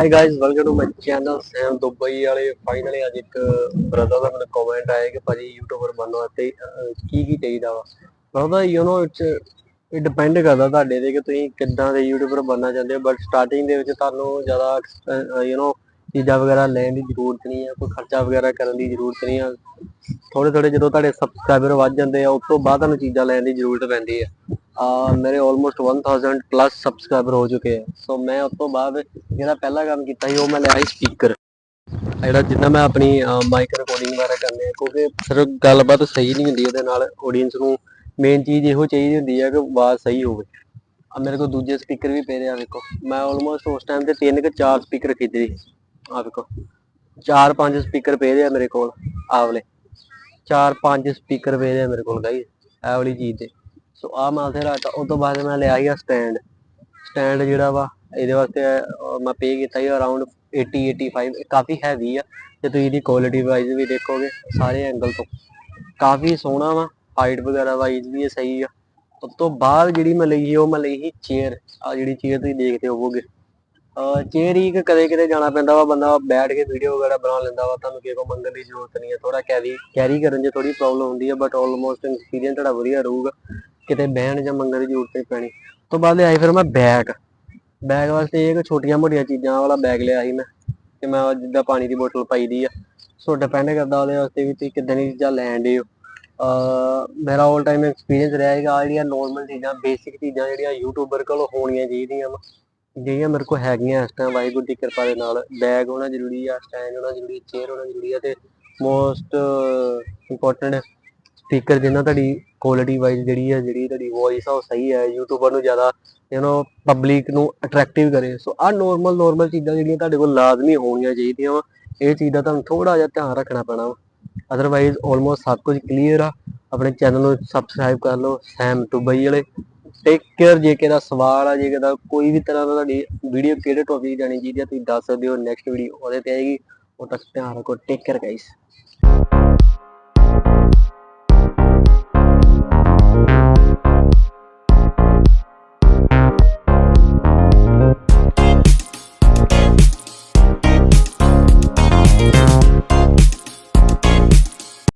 hi guys welcome to my channel Sam Dubai ਵਾਲੇ finally ਅੱਜ ਇੱਕ ਬ੍ਰਦਰ ਦਾ ਮੈਨੂੰ ਕਮੈਂਟ ਆਇਆ ਕਿ ਭਾਜੀ ਯੂਟਿਊਬਰ ਬਣਨ ਵਾਸਤੇ ਅਹ, ਕੀ ਕੀ ਚਾਹੀਦਾ ਵਾ ਬ੍ਰਦਰ ਯੂ نو ਇਟਸ ਇਹ ਡਿਪੈਂਡ ਕਰਦਾ ਤੁਹਾਡੇ ਤੇ ਕਿ ਤੁਸੀਂ ਕਿੱਦਾਂ ਦੇ ਯੂਟਿਊਬਰ ਬਣਨਾ ਚਾਹੁੰਦੇ ਹੋ ਬਟ ਸਟਾਰਟਿੰਗ ਦੇ ਵਿੱਚ ਤੁਹਾਨੂੰ ਜ਼ਿਆਦਾ ਯੂ نو ਚੀਜ਼ਾਂ ਵਗੈਰਾ ਲੈਣ ਦੀ ਜ਼ਰੂਰਤ ਨਹੀਂ ਹੈ ਕੋਈ ਖਰਚਾ ਵਗੈਰਾ ਕਰਨ ਦੀ ਜ਼ਰੂਰਤ ਨਹੀਂ ਹੈ ਥੋੜੇ ਥੋੜੇ ਜਦੋਂ ਤੁਹਾਡੇ ਸਬਸਕ੍ਰਾਈਬਰ ਵੱਧ ਜਾਂਦੇ ਆ ਉਸ ਤੋਂ ਬਾਅਦ ਤੁਹਾਨੂੰ ਚੀਜ਼ਾਂ ਲੈਣ ਦੀ ਜ਼ਰੂਰਤ ਪੈਂਦੀ ਹੈ ਆ ਮੇਰੇ ਆਲਮੋਸਟ 1000 ਪਲੱਸ ਸਬਸਕ੍ਰਾਈਬਰ ਹੋ ਚੁੱਕੇ ਆ। ਸੋ ਮੈਂ ਉਸ ਤੋਂ ਬਾਅਦ ਜਿਹੜਾ ਪਹਿਲਾ ਕੰਮ ਕੀਤਾ ਸੀ, ਉਹ ਮੈਂ ਲਿਆ ਸੀ ਸਪੀਕਰ ਜਿਹੜਾ ਜਿੰਨਾ ਮੈਂ ਆਪਣੀ ਮਾਈਕ ਰਿਕਾਰਡਿੰਗ ਵਗੈਰਾ ਕਰਨੇ ਆ, ਕਿਉਂਕਿ ਫਿਰ ਗੱਲਬਾਤ ਸਹੀ ਨਹੀਂ ਹੁੰਦੀ ਉਹਦੇ ਨਾਲ ਆਡੀਅנס ਨੂੰ ਮੇਨ ਚੀਜ਼ ਇਹੋ ਚਾਹੀਦੀ ਹੁੰਦੀ ਹੈ ਕਿ ਆਵਾਜ਼ ਸਹੀ ਹੋਵੇ। ਆ, ਮੇਰੇ ਕੋਲ ਦੂਜੇ ਸਪੀਕਰ ਵੀ ਪਏ ਆ ਵੇਖੋ। ਮੈਂ ਆਲਮੋਸਟ ਉਸ ਟਾਈਮ ਤੇ ਤਿੰਨ ਕਿ ਚਾਰ ਸਪੀਕਰ ਖਰੀਦੇ ਸੀ। ਆ ਵੇਖੋ। ਚਾਰ ਪੰਜ ਸਪੀਕਰ ਪਏ ਆ ਮੇਰੇ ਕੋਲ, ਆਹ ਵਾਲੇ। ਚਾਰ ਪੰਜ ਸਪੀਕਰ ਪਏ ਆ ਮੇਰੇ ਕੋਲ ਗਾਈ ਇਹ ਵਾਲੀ ਚੀਜ਼ ਦੇ ਸੋ ਆ ਮੈਂ ਉੱਥੇ ਰੱਖਤਾ। ਉਸ ਤੋਂ ਬਾਅਦ ਮੈਂ ਲਿਆ ਸੀਗਾ ਸਟੈਂਡ ਸਟੈਂਡ ਜਿਹੜਾ ਵਾ, ਇਹਦੇ ਵਾਸਤੇ ਮੈਂ ਪੇ ਕੀਤਾ ਸੀ ਅਰਾਊਂਡ 80 85 ਇਹ ਕਾਫੀ ਹੈਵੀ ਆ। ਤੇ ਤੁਸੀਂ ਇਹਦੀ ਕੁਆਲਿਟੀ ਵਾਈਜ਼ ਵੀ ਦੇਖੋਗੇ, ਸਾਰੇ ਐਂਗਲ ਤੋਂ। ਕਾਫੀ ਸੋਹਣਾ ਵਾ। ਹਾਈਟ ਵਗੈਰਾ ਵਾਈਜ਼ ਵੀ ਇਹ ਸਹੀ ਆ। ਉਸ ਤੋਂ ਬਾਅਦ ਜਿਹੜੀ ਮੈਂ ਲਈ ਸੀ, ਉਹ ਮੈਂ ਲਈ ਸੀ ਚੇਅਰ ਆ ਜਿਹੜੀ ਚੇਅਰ ਤੁਸੀਂ ਦੇਖਦੇ ਹੋਵੋਗੇ। ਚੇਅਰ ਹੀ ਕਿ ਕਦੇ ਕਿਤੇ ਜਾਣਾ ਪੈਂਦਾ ਵਾ। ਬੰਦਾ ਬੈਠ ਕੇ ਵੀਡੀਓ ਵਗੈਰਾ ਬਣਾ ਲੈਂਦਾ ਵਾ। ਤੁਹਾਨੂੰ ਕਿਸੇ ਕੋ ਮੰਗਣ ਦੀ ਜ਼ਰੂਰਤ ਨਹੀਂ ਹੈ ਥੋੜਾ ਕੈਰੀ ਕੈਰੀ ਕਰਨ 'ਚ ਥੋੜੀ ਪ੍ਰੋਬਲਮ ਹੁੰਦੀ ਹੈ ਬਟ ਆਲਮੋਸਟ ਐਕਸਪੀਰੀਅੰਸ ਤੁਹਾਡਾ ਵਧੀਆ ਰਹੂਗਾ। ਕਿਤੇ ਬਹਿਣ ਜਾਂ ਮੰਗਣ ਦੀ ਜ਼ਰੂਰਤ ਨਹੀਂ ਪੈਣੀ। ਉਸ ਤੋਂ ਬਾਅਦ ਲਿਆਈ ਫਿਰ ਮੈਂ ਬੈਗ ਬੈਗ ਵਾਸਤੇ ਇਹ ਛੋਟੀਆਂ ਮੋਟੀਆਂ ਚੀਜ਼ਾਂ ਵਾਲਾ ਬੈਗ ਲਿਆ ਸੀ ਮੈਂ, ਤੇ ਮੈਂ ਜਿੱਦਾਂ ਪਾਣੀ ਦੀ ਬੋਤਲ ਪਾਈ ਦੀ ਆ। ਸੋ ਡਿਪੈਂਡ ਕਰਦਾ ਉਹਦੇ ਵਾਸਤੇ ਵੀ ਤੁਸੀਂ ਕਿੱਦਾਂ ਦੀ ਚੀਜ਼ਾਂ ਲੈਣ ਦੇ ਹੋ। ਮੇਰਾ 올 ਟਾਈਮ ਐਕਸਪੀਰੀਅੰਸ ਰਿਹਾ ਹੈਗਾ ਆਹ ਜਿਹੜੀਆਂ ਨੋਰਮਲ ਚੀਜ਼ਾਂ ਬੇਸਿਕ ਚੀਜ਼ਾਂ ਜਿਹੜੀਆਂ ਯੂਟਿਊਬਰ ਕੋਲ ਹੋਣੀਆਂ ਚਾਹੀਦੀਆਂ ਵਾ, ਜਿਹੜੀਆਂ ਮੇਰੇ ਕੋਲ ਹੈਗੀਆਂ ਇਸ ਟਾਈਮ ਵਾਹਿਗੁਰੂ ਦੀ ਕਿਰਪਾ ਦੇ ਨਾਲ। ਬੈਗ ਹੋਣਾ ਜ਼ਰੂਰੀ ਆ ਸਟੈਂਡ ਹੋਣਾ ਜ਼ਰੂਰੀ ਚੇਅਰ ਹੋਣਾ ਜ਼ਰੂਰੀ ਆ, ਤੇ ਮੋਸਟ ਇੰਪੋਰਟੈਂਟ ਸਪੀਕਰ ਜਿੰਨਾ ਤੁਹਾਡੀ ਕੁਆਲਿਟੀ ਵਾਈਜ਼ ਜਿਹੜੀ ਹੈ ਜਿਹੜੀ ਤੁਹਾਡੀ ਵੌਇਸ ਆ ਉਹ ਸਹੀ ਹੈ ਯੂਟਿਊਬਰ ਨੂੰ ਜ਼ਿਆਦਾ ਯੂ نو ਪਬਲਿਕ ਨੂੰ ਅਟਰੈਕਟਿਵ ਕਰੇ। ਸੋ ਆ ਨੋਰਮਲ ਨੋਰਮਲ ਚੀਜ਼ਾਂ ਜਿਹੜੀਆਂ ਤੁਹਾਡੇ ਕੋਲ ਲਾਜ਼ਮੀ ਹੋਣੀਆਂ ਚਾਹੀਦੀਆਂ ਵਾ, ਇਹ ਚੀਜ਼ ਦਾ ਤੁਹਾਨੂੰ ਥੋੜਾ ਜਿਹਾ ਧਿਆਨ ਰੱਖਣਾ ਪੈਣਾ ਵਾ। ਅਦਰਵਾਈਜ਼ ਆਲਮੋਸਟ ਸਭ ਕੁਝ ਕਲੀਅਰ ਆ। ਆਪਣੇ ਚੈਨਲ ਨੂੰ ਸਬਸਕ੍ਰਾਈਬ ਕਰ ਲਓ, ਸੈਮ ਦੁਬਈ ਵਾਲੇ। ਟੇਕ ਕੇਅਰ ਜੇ ਕਿਹਦਾ ਸਵਾਲ ਆ, ਜੇ ਕਿਸੇ ਦਾ ਕੋਈ ਵੀ ਤਰ੍ਹਾਂ ਦਾ ਤੁਹਾਡੀ ਵੀਡੀਓ ਕਿਹੜੇ ਟੌਪਿਕ ਜਾਣੀ ਚਾਹੀਦੀ ਆ, ਤੁਸੀਂ ਦੱਸ ਸਕਦੇ ਹੋ ਨੈਕਸਟ ਵੀਡੀਓ ਉਹਦੇ ਤੇ ਆਏਗੀ। ਉਹ ਤੱਕ ਧਿਆਨ ਰੱਖੋ ਟੇਕ ਕੇਅਰ ਗਾਇਸ